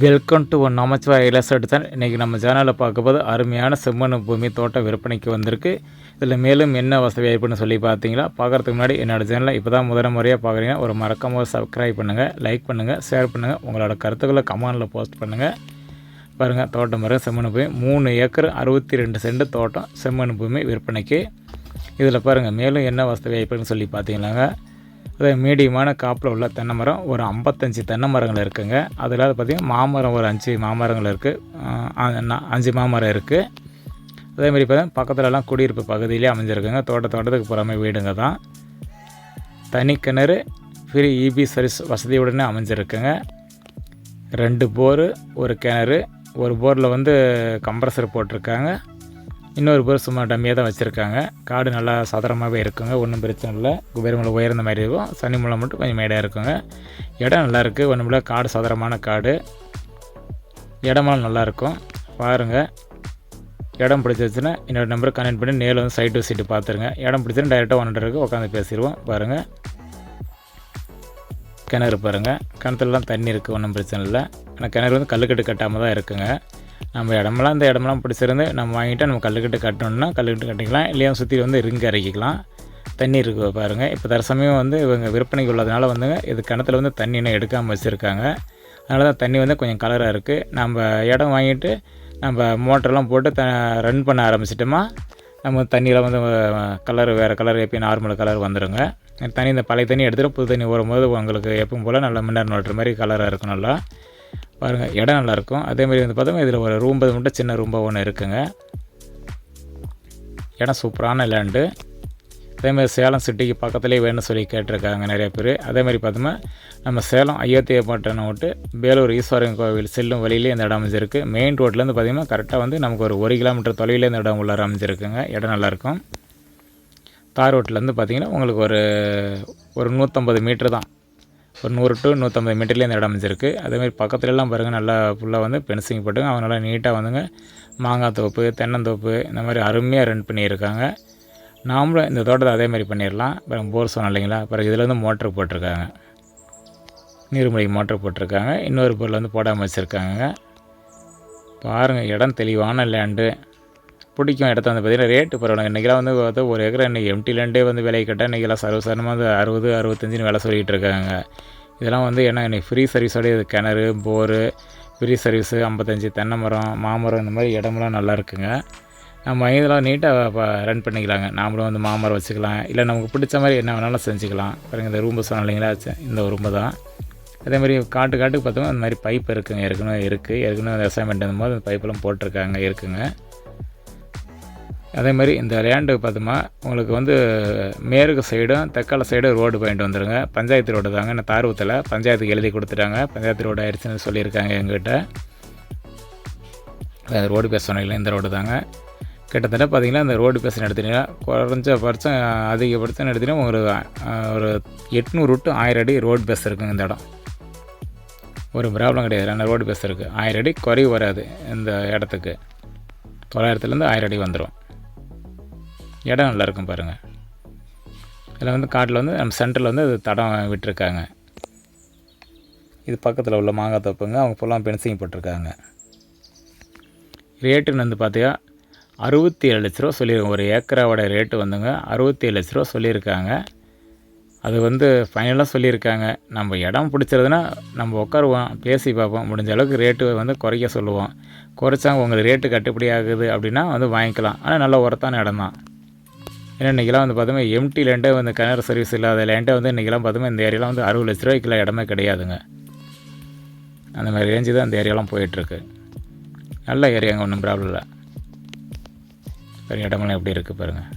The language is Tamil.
வெல்கம் டு ஒன் நமச்சிவாய் இலசடுத்தன் இன்றைக்கி நம்ம சேனலில் பார்க்கும்போது அருமையான செம்மண் பூமி தோட்டம் விற்பனைக்கு வந்திருக்கு. இதில் மேலும் என்ன வசதி வாய்ப்புன்னு சொல்லி பார்த்தீங்களா? பார்க்குறதுக்கு முன்னாடி என்னோடய சேனலை இப்போ தான் முதல் முறையாக பார்க்குறீங்கன்னா ஒரு மறக்காமல் சப்ஸ்கிரைப் பண்ணுங்கள் லைக் பண்ணுங்கள் ஷேர் பண்ணுங்கள் உங்களோட கருத்துக்களை கமெண்டில் போஸ்ட் பண்ணுங்கள் பாருங்கள் தோட்டம் பாருங்கள் செம்மண் பூமி. மூணு ஏக்கர் அறுபத்தி ரெண்டு சென்ட் தோட்டம் செம்மண் பூமி விற்பனைக்கு. இதில் பாருங்கள் மேலும் என்ன வசதி வாய்ப்புன்னு சொல்லி பார்த்தீங்கன்னாங்க அதே மீடியமான காப்பில் உள்ள தென்னை மரம் ஒரு ஐம்பத்தஞ்சு தென்னை மரங்கள் இருக்குங்க. அதில் பார்த்திங்கன்னா மாமரம் ஒரு அஞ்சு மாமரங்கள் இருக்குது அஞ்சு மாமரம் இருக்குது அதேமாதிரி பார்த்தீங்கன்னா பக்கத்துலலாம் குடியிருப்பு பகுதியிலே அமைஞ்சிருக்குங்க. தோட்ட தோட்டத்துக்கு புறமே வீடுங்க தான். தனி கிணறு ஃப்ரீ இபி சர்வீஸ் வசதியுடனே அமைஞ்சிருக்குங்க. ரெண்டு போரு ஒரு கிணறு ஒரு போரில் வந்து கம்ப்ரஸர் போட்டிருக்காங்க. இன்னொரு பேர் சும்மா டம்மியாக தான் வச்சுருக்காங்க. காடு நல்லா சதுரமாகவே இருக்குங்க. ஒன்றும் பிரச்சனை இல்லை. குபேரமலை உயர்ந்த மாதிரி இருக்கும். சனிமலை மட்டும் கொஞ்சம் மேடாக இருக்குங்க. இடம் நல்லாயிருக்கு ஒன்றும் இல்லை. காடு சதுரமான காடு. இடமெல்லாம் நல்லாயிருக்கும் பாருங்கள் இடம் பிடிச்சிருச்சுன்னா என்னோடய நம்பருக்கு கனெக்ட் பண்ணி நேரில் வந்து சைட் டு சைட்டு பார்த்துருங்க. இடம் பிடிச்சிருந்தா டைரெக்டாக ஒன்றருக்கு உட்காந்து பேசிடுவோம். பாருங்கள் கிணறு பாருங்கள் கிணத்துலலாம் தண்ணி இருக்குது ஒன்றும் பிரச்சனை இல்லை. ஆனால் கிணறு வந்து கல்லுக்கட்டு கட்டாமல் தான் இருக்குங்க. நம்ம இடமெல்லாம் இந்த இடமெல்லாம் பிடிச்சிருந்து நம்ம வாங்கிட்டு நம்ம கல்லுக்கட்டு கட்டணும்னா கல்லுக்கட்டு கட்டிக்கலாம். இல்லையா சுற்றி வந்து ரிங்கு இறக்கிக்கலாம் தண்ணி இருக்குது பாருங்கள் இப்போ தற்சமயம் வந்து இவங்க விற்பனைக்கு உள்ளதுனால வந்துங்க இது கிணத்துல வந்து தண்ணி இன்னும் எடுக்காமல் வச்சுருக்காங்க. அதனால தான் தண்ணி வந்து கொஞ்சம் கலராக இருக்குது நம்ம இடம் வாங்கிட்டு நம்ம மோட்டர்லாம் போட்டு த ரன் பண்ண ஆரம்பிச்சிட்டோமா நம்ம தண்ணியில் வந்து கலர் வேறு கலர் எப்பயும் நார்மல் கலர் வந்துடுங்க தண்ணி இந்த பழைய தண்ணி எடுத்துகிட்டு புது தண்ணி வரும்போது உங்களுக்கு எப்பவும் போல் நல்லா மின்னர் நோட்டுற மாதிரி கலராக இருக்கும் நல்லா. பாருங்கள் இடம் நல்லாயிருக்கும். அதேமாதிரி வந்து பார்த்தோம்னா இதில் ஒரு ரூம் மட்டும் சின்ன ரூம்பாக ஒன்று இருக்குங்க. இடம் சூப்பரான லேண்டு அதேமாதிரி சேலம் சிட்டிக்கு பக்கத்துலேயே வேணும்னு சொல்லி கேட்டிருக்காங்க நிறைய பேர். அதேமாதிரி பார்த்தோம்னா நம்ம சேலம் அயோத்தியை பட்டணம் விட்டு வேலூர் ஈஸ்வரன் கோவில் செல்லும் வழியிலே இந்த இடம் அமைஞ்சிருக்கு. மெயின் ரோட்லேருந்து பார்த்திங்கன்னா கரெக்டாக வந்து நமக்கு ஒரு ஒரு கிலோமீட்டர் தொலைவில் இந்த இடம் உள்ளார அமைஞ்சிருக்குங்க. இடம் நல்லாயிருக்கும். தார் ரோட்லேருந்து பார்த்திங்கன்னா உங்களுக்கு ஒரு ஒரு நூற்றம்பது மீட்ரு தான். ஒரு நூறு டு நூற்றம்பது மீட்டர்லேயே இந்த இடம் அமைஞ்சிருக்கு. அதேமாதிரி பக்கத்துலலாம் பாருங்கள் நல்லா ஃபுல்லாக வந்து பென்சிங் போட்டுங்க. அவங்க நல்லா நீட்டாக வந்துங்க மாங்காய் தோப்பு தென்னந்தோப்பு இந்த மாதிரி அருமையாக ரன் பண்ணியிருக்காங்க. நாமளும் இந்த தோட்டத்தை அதே மாதிரி பண்ணிடலாம். அப்புறம் போர் சொன்னோம் இல்லைங்களா? பிறகு இதில் வந்து மோட்ரு போட்டிருக்காங்க. நீர்மொழி மோட்ரு போட்டிருக்காங்க. இன்னொரு பொருள் வந்து போடாமல் வச்சுருக்காங்க பாருங்கள் இடம் தெளிவான லேண்டு பிடிக்கும் இடத்த வந்து பார்த்திங்கன்னா ரேட்டு பரவாயில்ல. இன்றைக்கெல்லாம் வந்து பார்த்தா ஒரு ஏக்கர் இன்றைக்கி எம்டி வந்து விலை கேட்டால் இன்றைக்கெல்லாம் சர்வசாரணமாக வந்து அறுபது அறுபத்தஞ்சின்னு விலை சொல்லிகிட்டு இருக்காங்க. இதெல்லாம் வந்து என்ன இன்றைக்கி ஃப்ரீ சர்வீஸோடய இது கிணறு போரு ஃப்ரீ சர்வீஸு ஐம்பத்தஞ்சு தென்னை மரம் மாமரம் இந்த மாதிரி இடமெல்லாம் நல்லா இருக்குங்க. நம்ம இதெல்லாம் நீட்டாக இப்போ ரன் பண்ணிக்கலாங்க. நாமளும் வந்து மாமரம் வச்சுக்கலாம். இல்லை நமக்கு பிடிச்ச மாதிரி என்ன வேணாலும் செஞ்சுக்கலாம். பாருங்கள் இந்த ரூம்பு சொன்னோம் இல்லைங்களா? இந்த ரூம்பு தான். அதேமாதிரி காட்டு காட்டுக்கு பார்த்தோம்னா அந்த மாதிரி பைப் இருக்குங்க. ஏற்கனவே இருக்குது ஏற்கனவே விவசாயம் பண்ணிட்டு போது அந்த பைப்பெல்லாம் போட்டிருக்காங்க இருக்குங்க. அதே மாதிரி இந்த லேண்டு பார்த்தோமா உங்களுக்கு வந்து மேற்கு சைடும் தெக்கால சைடும் ரோடு பாயிண்ட் வந்துடுங்க பஞ்சாயத்து ரோடு தாங்க. நான் தார்வத்தில் பஞ்சாயத்துக்கு எழுதி கொடுத்துட்டாங்க. பஞ்சாயத்து ரோடு ஆயிடுச்சுன்னு சொல்லியிருக்காங்க எங்கிட்ட ரோடு பேச சொன்னீங்களா இந்த ரோடு தாங்க. கிட்டத்தட்ட பார்த்தீங்கன்னா இந்த ரோடு பேச எடுத்துட்டீங்கன்னா குறைஞ்ச பட்சம் அதிகபட்சம் எடுத்தீங்கன்னா ஒரு ஒரு எட்நூறு டு ஆயிரம் அடி ரோடு பேஸ் இருக்குங்க இந்த இடம். ஒரு ப்ராப்ளம் கிடையாது. ஆனால் ரோடு பேஸ் இருக்குது ஆயிரம் அடி குறைவு வராது இந்த இடத்துக்கு. தொள்ளாயிரத்துலேருந்து ஆயிரம் அடி வந்துடும் இடம் நல்லா இருக்கும் பாருங்கள் இதில் வந்து காட்டில் வந்து நம்ம சென்டரில் வந்து அது தடம் விட்டுருக்காங்க. இது பக்கத்தில் உள்ள மாங்காய் தோப்புங்க அவங்க ஃபுல்லாக பென்சிங் போட்டிருக்காங்க. ரேட்டுன்னு வந்து பார்த்தீங்கன்னா அறுபத்தி ஏழு லட்ச ரூபா சொல்லியிருக்காங்க. ஒரு ஏக்கராவோட ரேட்டு வந்துங்க அறுபத்தி ஏழு லட்ச ரூபா சொல்லியிருக்காங்க. அது வந்து ஃபைனலாக சொல்லியிருக்காங்க. நம்ம இடம் பிடிச்சிருதுன்னா நம்ம உட்காருவோம் பேசி பார்ப்போம். முடிஞ்ச அளவுக்கு ரேட்டு வந்து குறைக்க சொல்லுவோம். குறைச்சாங்க உங்களுக்கு ரேட்டு கட்டுப்படி ஆகுது அப்படின்னா வந்து வாங்கிக்கலாம். ஆனால் நல்ல உரத்தான இடம் தான் ஏன்னா இன்றைக்கெல்லாம் வந்து பார்த்தோம்னா எம்டி லேண்டே வந்து கிணறு சர்வீஸ் இல்லாத லேண்டே வந்து இன்றைக்கெல்லாம் பார்த்தோம்னா இந்த ஏரியாலாம் வந்து அறுபது லட்ச ரூபாய்க்குள்ள இடமே கிடையாதுங்க. அந்த மாதிரி ரேஞ்சு தான் அந்த ஏரியாலாம் போயிட்டுருக்கு. நல்ல ஏரியாங்க ஒன்றும் ப்ராப்ளம் இல்லை. பெரிய இடமெல்லாம் எப்படி இருக்குது பாருங்கள்